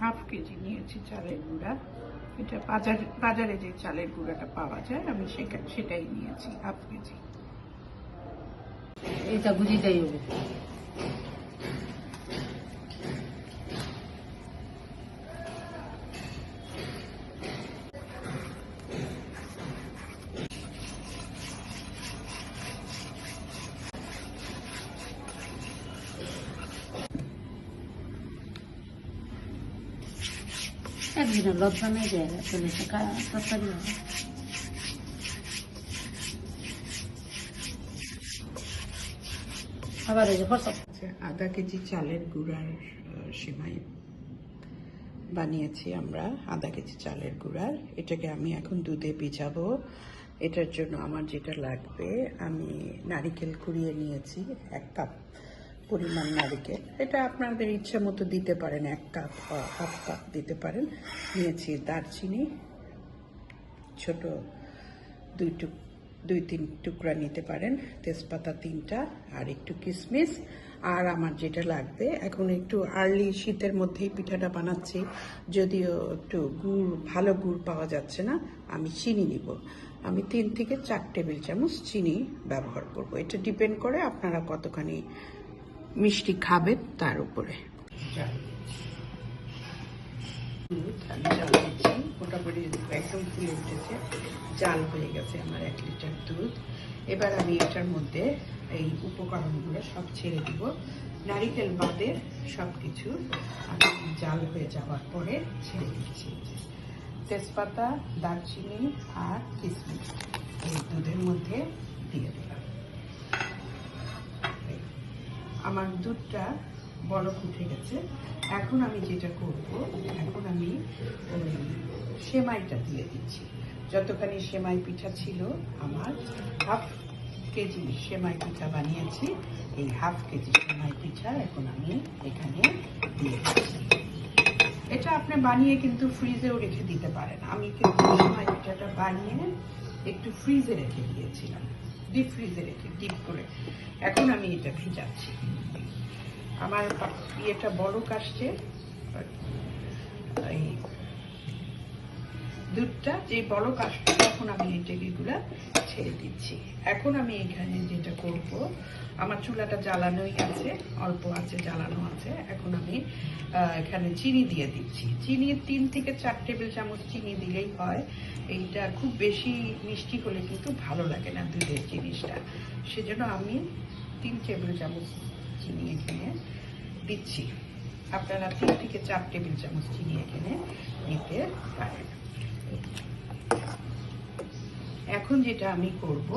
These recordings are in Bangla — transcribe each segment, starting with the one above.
হাফ কেজি নিয়েছি চালের গুঁড়া। এটা বাজার, বাজারে যে চালের গুঁড়াটা পাওয়া যায়, আমি সেটা- সেটাই নিয়েছি হাফ কেজি। এটা যাই হবে। একদিনে লজ্জা নেই দেয় চলে আবার এই যে আধা কেজি চালের গুঁড়ার সেমাই বানিয়েছি আমরা, আধা কেজি চালের গুঁড়ার এটাকে আমি এখন দুধে ভিজাবো। এটার জন্য আমার যেটা লাগবে, আমি নারিকেল কুড়িয়ে নিয়েছি, এক কাপ। পরিমাণ নারিকেল এটা আপনাদের ইচ্ছে মতো দিতে পারেন, এক কাপ হাফ কাপ দিতে পারেন। নিয়েছি দারচিনি, ছোট দুই টুক, দুই তিন টুকরা নিতে পারেন। তেজপাতা তিনটা আর একটু কিশমিশ আর আমার যেটা লাগবে, এখন একটু আর্লি শীতের মধ্যেই পিঠাটা বানাচ্ছি। যদিও একটু গুড়, ভালো গুড় পাওয়া যাচ্ছে না, আমি চিনি নিব। আমি তিন থেকে চার টেবিল চামচ চিনি ব্যবহার করব। এটা ডিপেন্ড করে আপনারা কতখানি মিষ্টি খাবেন তার উপরে। মোটামুটি একদম ফুলে উঠেছে। জাল হয়ে গেছে আমার এক লিটার দুধ। এবার আমি এটার মধ্যে এই উপকরণগুলো সব ছেড়ে দিব। নারিকেল বাদে সব কিছু আমি জাল হয়ে যাওয়ার পরে ছেড়ে দিচ্ছি। তেজপাতা, দারচিনি আর কিশমিশ এই দুধের মধ্যে দিয়ে দিলাম এই। আমার দুধটা বরফ উঠে গেছে। এখন আমি যেটা করব, এখন আমি সেমাইটা দিয়ে দিচ্ছি। যতখানি সেমাই পিঠা ছিল, আমার হাফ কেজি সেমাই পিঠা বানিয়েছি। এই হাফ কেজি সেমাই পিঠা এখন আমি এখানে দিয়ে দিচ্ছি। এটা আপনি বানিয়ে কিন্তু ফ্রিজেও রেখে দিতে পারেন। আমি কিন্তু সেমাই পিঠাটা বানিয়ে একটু ফ্রিজে রেখে দিয়েছিলাম। ডিপ ফ্রিজে রেখে ডিপ করে। এখন আমি এটা ভিজাচ্ছি। আমার ইয়েটা বড় কাশছে এই দুধটা যে বড় কাশছে তখন আমি এই টেবিগুলা ছেড়ে দিচ্ছি। এখন আমি এখানে যেটা করব, আমার চুলাটা জ্বালানোই আছে, অল্প আছে, জ্বালানো আছে। এখন আমি এখানে চিনি দিয়ে দিচ্ছি। চিনি তিন থেকে চার টেবিল চামচ চিনি দিলেই হয়। এইটা খুব বেশি মিষ্টি হলে কিন্তু ভালো লাগে না দুধের জিনিসটা। সেজন্য আমি তিন টেবিল চামচ চিনি এখানে দিচ্ছি। আপনারা তিন থেকে চার টেবিল চামচ চিনি এখানে দিতে পারেন। এখন যেটা আমি করব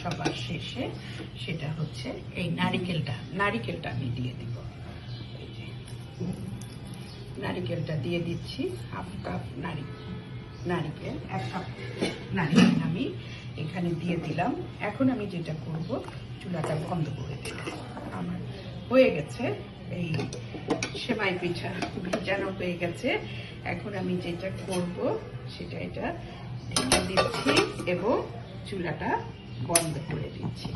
সবার শেষে, সেটা হচ্ছে এই নারিকেলটা নারিকেলটা আমি দিয়ে দিব। নারিকেলটা দিয়ে দিচ্ছি হাফ কাপ নারিকেল নারিকেল, এক কাপ নারিকেল আমি এখানে দিয়ে দিলাম। এখন আমি যেটা করব, চুলাটা বন্ধ করে দেব আমার হয়ে গেছে এই সেমাই পিঠা, ভিজানো হয়ে গেছে। এখন আমি যেটা করব, সেটা এটা ঢেকে দিচ্ছি। এবং চুলাটা বন্ধ করে দিচ্ছি।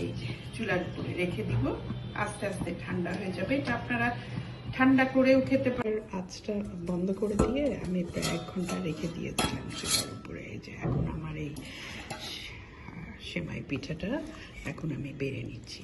এই চুলার উপরে রেখে দিব। আস্তে আস্তে ঠান্ডা হয়ে যাবে। এটা আপনারা ঠান্ডা করেও খেতে পারেন। আঁচটা বন্ধ করে দিয়ে আমি প্রায় এক ঘণ্টা রেখে দিয়েছিলাম চুলার উপরে। যে, এখন আমার এই সেমাই পিঠাটা এখন আমি বেড়ে নিচ্ছি।